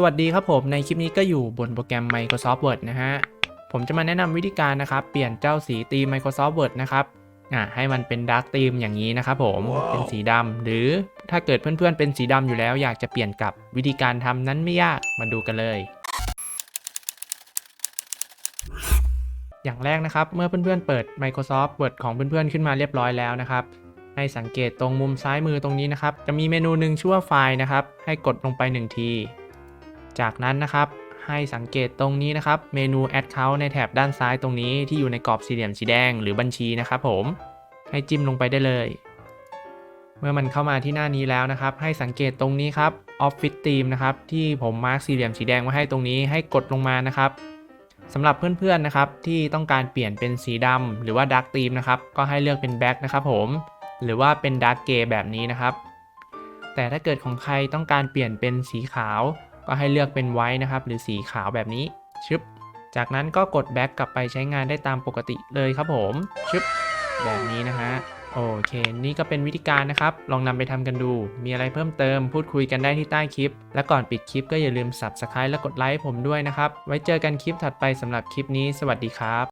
สวัสดีครับผมในคลิปนี้ก็อยู่บนโปรแกรม Microsoft Word นะฮะ ผมจะมาแนะนำวิธีการนะครับ เปลี่ยนเจ้าสีธีม Microsoft Word นะครับอ่าให้มันเป็นดาร์กธีมอย่างนี้นะครับผมเป็นสีดำหรือถ้าเกิดเพื่อนๆเป็นสีดำอยู่แล้ว อยากจะเปลี่ยนกลับวิธีการทำนั้นไม่ยากมาดูกันเลย อย่างแรกนะครับ เมื่อเพื่อนๆเปิด Microsoft Word ของเพื่อนๆขึ้นมาเรียบร้อยแล้วนะครับให้สังเกตตรงมุมซ้ายมือตรงนี้นะครับ จะมีเมนูหนึ่งชื่อว่าไฟล์นะครับ ให้กดลงไป 1 ที จากนั้นนะครับให้สังเกตตรงนี้นะครับ เมนู Add Count ในแถบด้านซ้ายตรงนี้ที่อยู่ในกรอบสี่เหลี่ยมสีแดงหรือบัญชีนะครับผม ให้จิ้มลงไปได้เลย เมื่อมันเข้ามาที่หน้านี้แล้วนะครับ ให้สังเกตตรงนี้ครับ Office Theme นะครับ ที่ผมมาร์คสี่เหลี่ยมสีแดงไว้ให้ตรงนี้ให้กดลงมานะครับสำหรับเพื่อนๆนะครับที่ต้องการเปลี่ยนเป็นสีดำหรือว่า Dark Theme นะครับก็ให้เลือกเป็น Black นะครับผม หรือว่าเป็น Dark Gray แบบนี้นะครับ แต่ถ้าเกิดของใครต้องการเปลี่ยนเป็นสีขาว ก็ให้เลือกเป็นไว้นะครับ หรือสีขาวแบบนี้ชึบจากนั้นก็กดแบ็กกลับไปใช้งานได้ตามปกติเลยครับผมชึบแบบนี้นะฮะโอเค นี่ก็เป็นวิธีการนะครับ ลองนำไปทำกันดู มีอะไรเพิ่มเติม พูดคุยกันได้ที่ใต้คลิป และก่อนปิดคลิปก็อย่าลืม Subscribe และกดไลค์ผมด้วยนะครับ ไว้เจอกันคลิปถัดไปสำหรับคลิปนี้ สวัสดีครับ